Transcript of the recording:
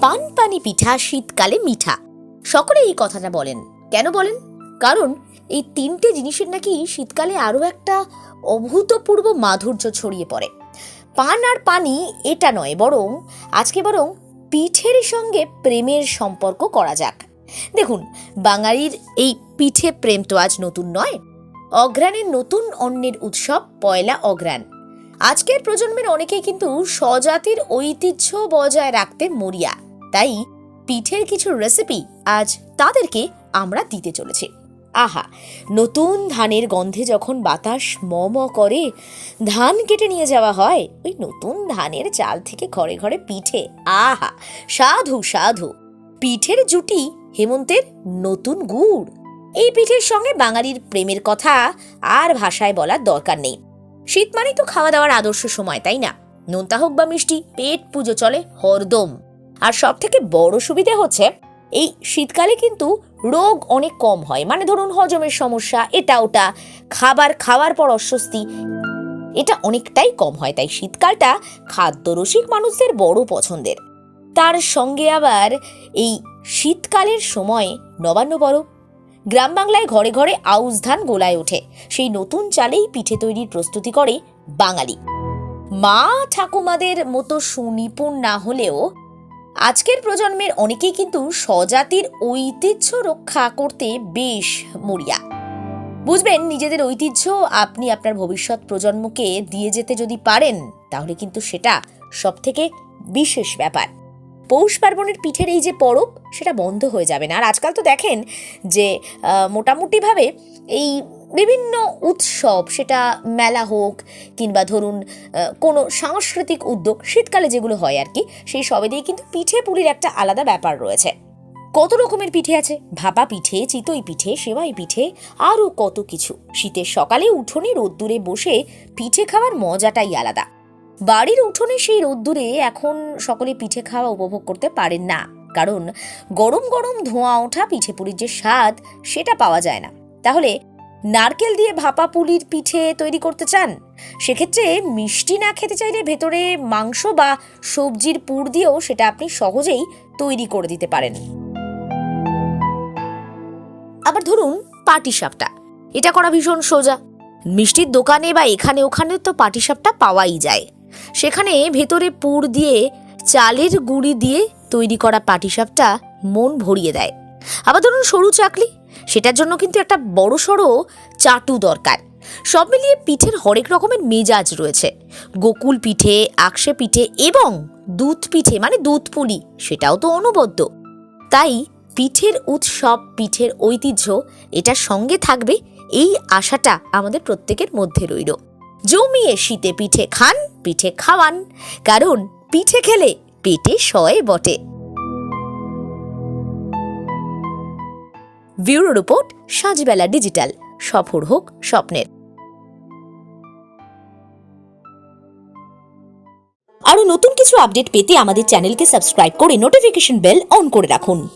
পান পানি পিঠা শীতকালে মিঠা। সকলে এই কথাটা বলেন। কেন বলেন? কারণ এই তিনটে জিনিসের নাকি শীতকালে আরও একটা অভূতপূর্ব মাধুর্য ছড়িয়ে পড়ে। পান আর পানি এটা নয়, বরং আজকে বরং পিঠের সঙ্গে প্রেমের সম্পর্ক করা যাক। দেখুন, বাঙালির এই পিঠে প্রেম তো আজ নতুন নয়। অঘ্রাণের নতুন অন্নের উৎসব পয়লা অঘ্রাণ। আজকের প্রজন্মের অনেকেই কিন্তু স্বজাতির ঐতিহ্য বজায় রাখতে মরিয়া। তাই পিঠের কিছু রেসিপি আজ তাদেরকে আমরা দিতে চলেছি। আহা, নতুন ধানের গন্ধে যখন বাতাস ম করে, ধান কেটে নিয়ে যাওয়া হয়, ওই নতুন ধানের চাল থেকে ঘরে ঘরে পিঠে। আহা, সাধু সাধু। পিঠের জুটি হেমন্তের নতুন গুড়। এই পিঠের সঙ্গে বাঙালির প্রেমের কথা আর ভাষায় বলার দরকার নেই। শীত মানেই তো খাওয়া দাওয়ার আদর্শ সময়, তাই না? নোনতা হোক বা মিষ্টি, পেট পুজো চলে, হরদম। আর সব থেকে বড় সুবিধে হচ্ছে, এই শীতকালে কিন্তু রোগ অনেক কম হয়। মানে ধরুন হজমের সমস্যা, এটা ওটা, খাবার খাওয়ার পর অস্বস্তি, এটা অনেকটাই কম হয়। তাই শীতকালটা খাদ্যরসিক মানুষদের বড় পছন্দের। তার সঙ্গে আবার এই শীতকালের সময়, নবান্ন পরব, গ্রাম বাংলায় ঘরে ঘরে আউশ ধান গোলায় ওঠে। সেই নতুন চালেই পিঠে তৈরির প্রস্তুতি করে বাঙালি। মা ঠাকুমাদের মতো সুনিপুণ না হলেও আজকের প্রজন্মের অনেকেই কিন্তু স্বজাতির ঐতিহ্য রক্ষা করতে বেশ মরিয়া। বুঝবেন, নিজেদের ঐতিহ্য আপনি আপনার ভবিষ্যৎ প্রজন্মকে দিয়ে যেতে যদি পারেন, তাহলে কিন্তু সেটা সব থেকে বিশেষ ব্যাপার। পৌষ পার্বণের পিঠের এই যে পরব, সেটা বন্ধ হয়ে যাবে না। আর আজকাল তো দেখেন যে মোটামুটিভাবে এই বিভিন্ন উৎসব, সেটা মেলা হোক কিংবা ধরুন কোনো সাংস্কৃতিক উদ্যোগ, শীতকালে যেগুলো হয় আর কি, সেই সবে দিয়ে কিন্তু পিঠে পুলির একটা আলাদা ব্যাপার রয়েছে। কত রকমের পিঠে আছে? ভাপা পিঠে, চিতই পিঠে, সেমাই পিঠে, আরও কত কিছু। শীতের সকালে উঠোনে রোদ্দুরে বসে পিঠে খাওয়ার মজাটাই আলাদা। বাড়ির উঠোনে সেই রোদ্দুরে এখন সকলে পিঠে খাওয়া উপভোগ করতে পারেন না। কারণ গরম গরম ধোঁয়া ওঠা পিঠে পুলির যে স্বাদ, সেটা পাওয়া যায় না। তাহলে নারকেল দিয়ে ভাপা পুলির পিঠে তৈরি করতে চান? সেক্ষেত্রে মিষ্টি না খেতে চাইলে ভেতরে মাংস বা সবজির পুর দিয়েও সেটা আপনি সহজেই তৈরি করে দিতে পারেন। আবার ধরুন পাটিসাপটা এটা করা ভীষণ সোজা। মিষ্টির দোকানে বা এখানে ওখানে তো পাটিসাপটা পাওয়াই যায়। সেখানে ভেতরে পুর দিয়ে চালের গুঁড়ি দিয়ে তৈরি করা পাটিসাপটা মন ভরিয়ে দেয়। আবার ধরুন সরু চাকলি সেটার জন্য কিন্তু একটা বড় সড়ো চাটু দরকার। সব মিলিয়ে পিঠের হরেক রকমের মেজাজ রয়েছে। গোকুল পিঠে আকশে পিঠে এবং দুধ পিঠে মানে দুধ পুলি, সেটাও তো অনবদ্য। তাই পিঠের উৎসব, পিঠের ঐতিহ্য, এটার সঙ্গে থাকবে এই আশাটা আমাদের প্রত্যেকের মধ্যে রইল। জমিয়ে শীতে পিঠে খান, পিঠে খাওয়ান, কারণ পিঠে খেলে পেটে সয় বটে। Bureau report, Sajbela digital. সফর হোক স্বপ্নের। আরও নতুন কিছু আপডেট পেতে আমাদের চ্যানেলকে সাবস্ক্রাইব করে নোটিফিকেশন বেল অন করে রাখুন।